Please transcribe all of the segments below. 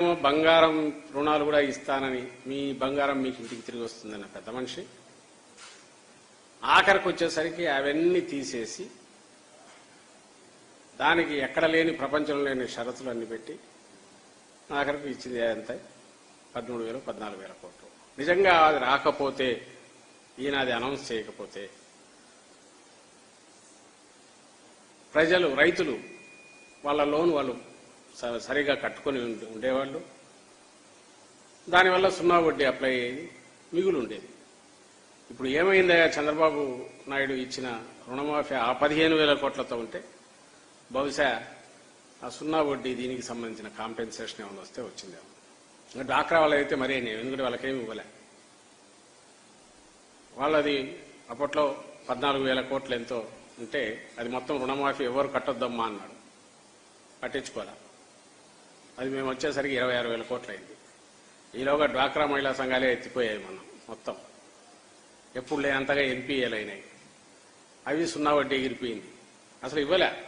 బంగారం రుణాలు కూడా ఇస్తానని మీ బంగారం మీకు ఇంటికి తిరిగి వస్తుందన్న పెద్ద మనిషి. ఆఖరికి వచ్చేసరికి అవన్నీ తీసేసి దానికి ఎక్కడ లేని ప్రపంచంలో లేని షరతులు అన్ని పెట్టి ఆఖరికి ఇచ్చింది ఎంత? పదమూడు వేలు పద్నాలుగు వేల కోట్లు. నిజంగా అది రాకపోతే ఈయన అది అనౌన్స్ చేయకపోతే ప్రజలు రైతులు వాళ్ళ లోన్ వాళ్ళు సరిగా కట్టుకొని ఉండేవాళ్ళు. దానివల్ల సున్నా వడ్డీ అప్లై అయ్యేది మిగులు ఉండేది ఇప్పుడు ఏమైందయ్యా? చంద్రబాబు నాయుడు ఇచ్చిన రుణమాఫీ ఆ పదిహేను వేల కోట్లతో ఉంటే బహుశా ఆ సున్నా వడ్డీ దీనికి సంబంధించిన కాంపెన్సేషన్ ఏమైనా వస్తే వచ్చిందేమో. ఇంకా డాక్రా వాళ్ళైతే మరీ ఎందుకంటే వాళ్ళకేమి ఇవ్వలే. వాళ్ళది అప్పట్లో పద్నాలుగు వేల కోట్లు ఎంతో ఉంటే అది మొత్తం రుణమాఫీ ఎవరు కట్టొద్దమ్మా అన్నాడు. పట్టించుకోలే. అది మేము వచ్చేసరికి ఇరవై ఆరు వేల కోట్లు అయింది ఈలోగా డ్వాక్రా మహిళా సంఘాలే ఎత్తిపోయాయి మనం మొత్తం. ఎప్పుడు లేనంతగా ఎన్పిఏలు అయినాయి. అవి సున్నా వడ్డీ ఎగిరిపోయింది. అసలు ఇవ్వలే.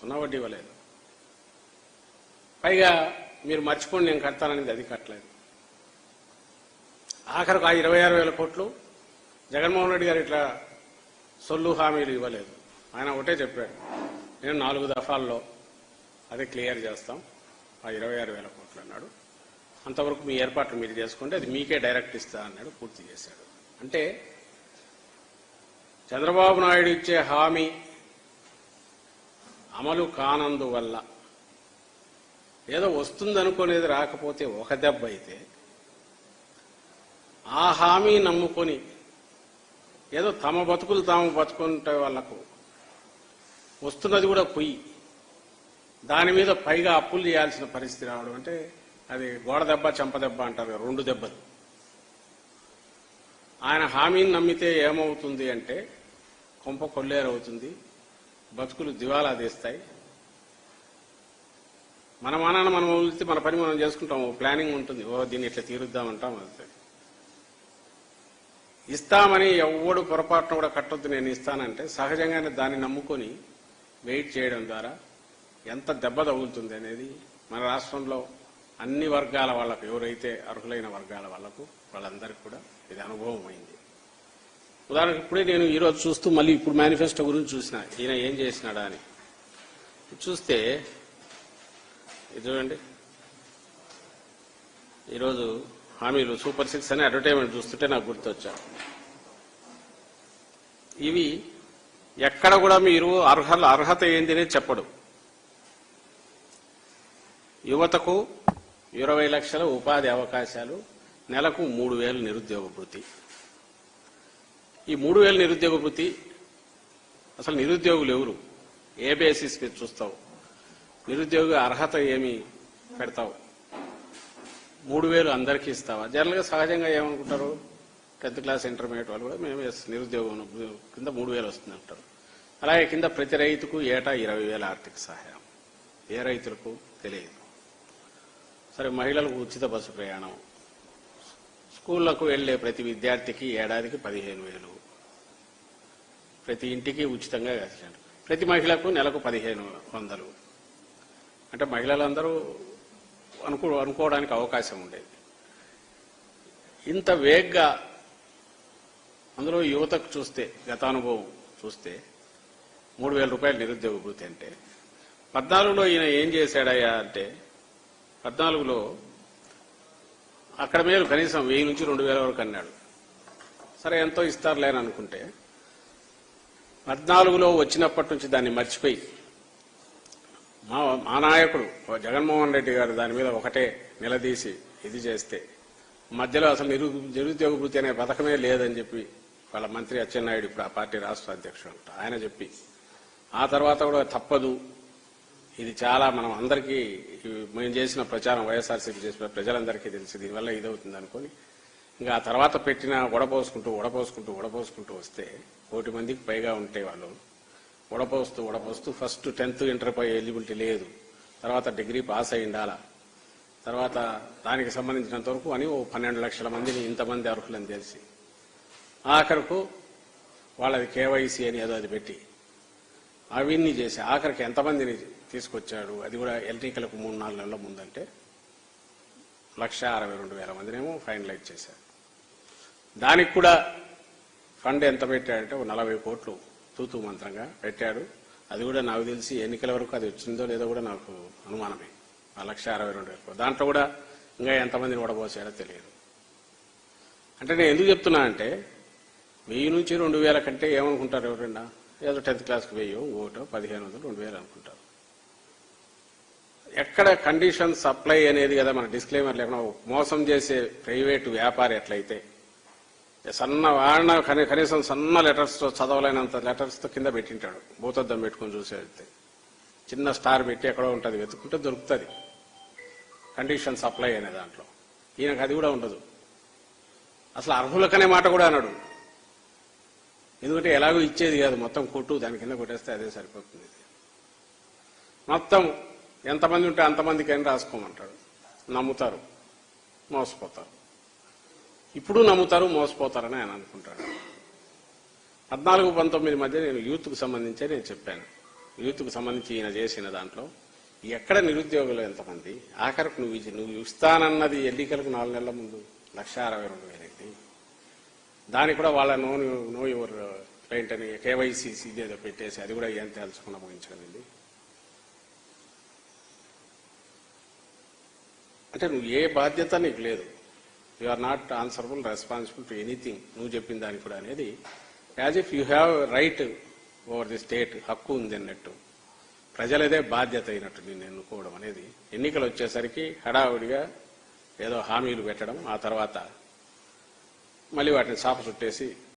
సున్నా వడ్డీ ఇవ్వలేదు. పైగా మీరు మర్చిపోండి నేను కడతాననేది అది కట్టలేదు. ఆఖరికి ఆ ఇరవై ఆరు వేల కోట్లు జగన్మోహన్ రెడ్డి గారు ఇట్లా సొల్లు హామీలు ఇవ్వలేదు. ఆయన ఒకటే చెప్పాడు. నేను నాలుగు దఫాల్లో అది క్లియర్ చేస్తాం. ఆ ఇరవై ఆరు వేల కోట్లు అన్నాడు. అంతవరకు మీ ఏర్పాట్లు మీరు చేసుకోండి అది మీకే డైరెక్ట్ ఇస్తా అన్నాడు పూర్తి చేశాడు. అంటే చంద్రబాబు నాయుడు ఇచ్చే హామీ అమలు కానందువల్ల ఏదో వస్తుందనుకునేది రాకపోతే ఒక దెబ్బ అయితే ఆ హామీ నమ్ముకొని ఏదో తమ బతుకులు తాము బతుకుంటే వాళ్ళకు వస్తున్నది కూడా పొయ్యి. దాని మీద పైగా అప్పులు చేయాల్సిన పరిస్థితి రావడం అంటే అది గోడ దెబ్బ చెంప దెబ్బ అంటారు రెండు దెబ్బలు. ఆయన హామీని నమ్మితే ఏమవుతుంది అంటే కొంప కొల్లేరవుతుంది బతుకులు దివాలా తీస్తాయి. మన మానాన మనం వదిలితే మన పని మనం చేసుకుంటాం ఓ ప్లానింగ్ ఉంటుంది. ఓ దీన్ని ఇట్లా తీరుద్దామంటాం అది ఇస్తామని ఎవడు పొరపాటున కూడా కట్టొద్దు నేను ఇస్తానంటే సహజంగానే దాన్ని నమ్ముకొని వెయిట్ చేయడం ద్వారా ఎంత దెబ్బ తగులుతుంది అనేది మన రాష్ట్రంలో అన్ని వర్గాల వాళ్ళకు ఎవరైతే అర్హులైన వర్గాల వాళ్ళకు వాళ్ళందరికీ కూడా ఇది అనుభవం అయింది. ఉదాహరణకు ఇప్పుడే నేను ఈరోజు చూస్తూ మళ్ళీ ఇప్పుడు మేనిఫెస్టో గురించి చూసిన. ఈయన ఏం చేసినాడా అని. చూస్తే ఇది చూడండి. ఈరోజు హామీలు సూపర్ సిక్స్ అని అడ్వర్టైజ్మెంట్ చూస్తుంటే నాకు గుర్తొచ్చా. ఇవి ఎక్కడ కూడా మీరు అర్హత అర్హత ఏంది అనేది చెప్పడు. యువతకు ఇరవై లక్షల ఉపాధి అవకాశాలు నెలకు మూడు వేలు నిరుద్యోగ వృత్తి. ఈ మూడు వేల నిరుద్యోగ వృత్తి అసలు నిరుద్యోగులు ఎవరు? ఏ బేసిస్ మీద చూస్తావు? నిరుద్యోగ అర్హత ఏమి పెడతావు? మూడు వేలు అందరికీ ఇస్తావా? జనరల్గా సహజంగా ఏమనుకుంటారు? టెన్త్ క్లాస్ ఇంటర్మీడియట్ వాళ్ళు కూడా మేము నిరుద్యోగం కింద మూడు వేలు వస్తుంది అంటారు. అలాగే కింద ప్రతి రైతుకు ఏటా ఇరవై వేల ఆర్థిక సహాయం. ఏ రైతులకు తెలియదు. సరే మహిళలకు ఉచిత బస్సు ప్రయాణం. స్కూళ్ళకు వెళ్ళే ప్రతి విద్యార్థికి ఏడాదికి పదిహేను వేలు. ప్రతి ఇంటికి ఉచితంగా సిలిండర్ ప్రతి మహిళకు నెలకు పదిహేను వందలు. అంటే మహిళలందరూ అనుకో అనుకోవడానికి అవకాశం ఉండేది. ఇంత వేగ్గా అందులో యువతకు చూస్తే గతానుభవం చూస్తే మూడు వేల రూపాయలు నిరుద్యోగ భృతి అంటే పద్నాలుగులో ఈయన ఏం చేశాడయ్యా అంటే పద్నాలుగులో అక్కడ మేలు కనీసం వెయ్యి నుంచి రెండు వేల వరకు అన్నాడు. సరే ఎంతో ఇస్తారులేని అనుకుంటే పద్నాలుగులో వచ్చినప్పటి నుంచి దాన్ని మర్చిపోయి మా మా నాయకుడు జగన్మోహన్ రెడ్డి గారు దాని మీద ఒకటే నిలదీసి ఇది చేస్తే మధ్యలో అసలు నిరు నిరుద్యోగ వృత్తి అనే పథకమే లేదని చెప్పి వాళ్ళ మంత్రి అచ్చెన్నాయుడు ఇప్పుడు ఆ పార్టీ రాష్ట్ర అధ్యక్షుడు అంట. ఆయన చెప్పి ఆ తర్వాత కూడా తప్పదు ఇది చాలా మనం అందరికీ మేము చేసిన ప్రచారం వైఎస్ఆర్సీపీ చేసిన ప్రజలందరికీ తెలిసి. దీనివల్ల ఇదవుతుంది అనుకొని. ఇంకా ఆ తర్వాత పెట్టిన వడపోసుకుంటూ వడపోసుకుంటూ వడపోసుకుంటూ వస్తే కోటి మందికి పైగా ఉంటే వాళ్ళు వడపోస్తూ వడపోస్తూ ఫస్ట్ టెన్త్ ఇంటర్ పై ఎలిజిబిలిటీ లేదు. తర్వాత డిగ్రీ పాస్ అయి ఉండాలా తర్వాత దానికి సంబంధించినంత వరకు అని ఓ పన్నెండు లక్షల మందిని ఇంతమంది అర్హులని తెలిసి. ఆఖరకు వాళ్ళది కేవైసీ అని ఏదో అది పెట్టి అవన్నీ చేసి ఆఖరికి ఎంతమందిని తీసుకొచ్చాడు? అది కూడా ఎన్నికలకు మూడు నాలుగు నెలల ముందంటే లక్ష అరవై రెండు వేల మందినేమో ఫైనలైజ్ చేశారు. దానికి కూడా ఫండ్ ఎంత పెట్టాడంటే ఒక నలభై కోట్లు తూతూ మంత్రంగా పెట్టాడు. అది కూడా నాకు తెలిసి ఎన్నికల వరకు అది వచ్చిందో లేదో కూడా నాకు అనుమానమే. ఆ లక్ష అరవై రెండు వేల దాంట్లో కూడా ఇంకా ఎంతమందిని ఓడబోసాడో తెలియదు. అంటే నేను ఎందుకు చెప్తున్నా అంటే వెయ్యి నుంచి రెండు వేల కంటే ఏమనుకుంటారు ఎవరైనా? ఏదో టెన్త్ క్లాస్కి వెయ్యో ఒకటో పదిహేను వందలు రెండు వేలు అనుకుంటారు. ఎక్కడ కండిషన్ సప్లై అనేది కదా మన డిస్క్లైమర్ లేకుండా మోసం చేసే ప్రైవేటు వ్యాపారి ఎట్లయితే సన్న వాడిన కని- కనీసం సన్న లెటర్స్తో చదవలేనంత లెటర్స్తో కింద పెట్టింటాడు. భూతద్దం పెట్టుకుని చూసేది చిన్న స్టార్ పెట్టి ఎక్కడో ఉంటుంది వెతుకుంటే దొరుకుతుంది. కండిషన్ సప్లై అనే దాంట్లో. ఈయనకు అది కూడా ఉండదు. అసలు అర్హులకనే మాట కూడా అన్నాడు ఎందుకంటే ఎలాగో ఇచ్చేది కాదు. మొత్తం కొట్టు దాని కింద కొట్టేస్తే అదే సరిపోతుంది. మొత్తం ఎంతమంది ఉంటే అంతమందికైనా రాసుకోమంటాడు. నమ్ముతారు మోసపోతారు. ఇప్పుడు నమ్ముతారు మోసపోతారని ఆయన అనుకుంటాడు. పద్నాలుగు పంతొమ్మిది మధ్య నేను యూత్కు సంబంధించే నేను చెప్పాను. యూత్కు సంబంధించి ఈయన చేసిన దాంట్లో ఎక్కడ నిరుద్యోగులు ఎంతమంది ఆఖరికి నువ్వు నువ్వు ఇస్తానన్నది ఎన్నికలకు నాలుగు నెలల ముందు లక్ష అరవై రెండు వేలైంది దానికి కూడా వాళ్ళ నో నో యువర్ క్లయింట్ అని కేవైసీ ఏదో పెట్టేసి అది కూడా ఏం తెలుసుకున్న ముగించడం అంటే నువ్వు ఏ బాధ్యత నీకు లేదు. You are not answerable responsible to anything నువ్వు చెప్పిన దానికి కూడా అనేది as if you have right over the state హక్కు ఉంది అన్నట్టు. ప్రజలదే బాధ్యత అయినట్టు నిన్ను ఎన్నుకోవడం అనేది. ఎన్నికలు వచ్చేసరికి హడావుడిగా ఏదో హామీలు పెట్టడం ఆ తర్వాత మళ్ళీ వాటిని చాప చుట్టేసి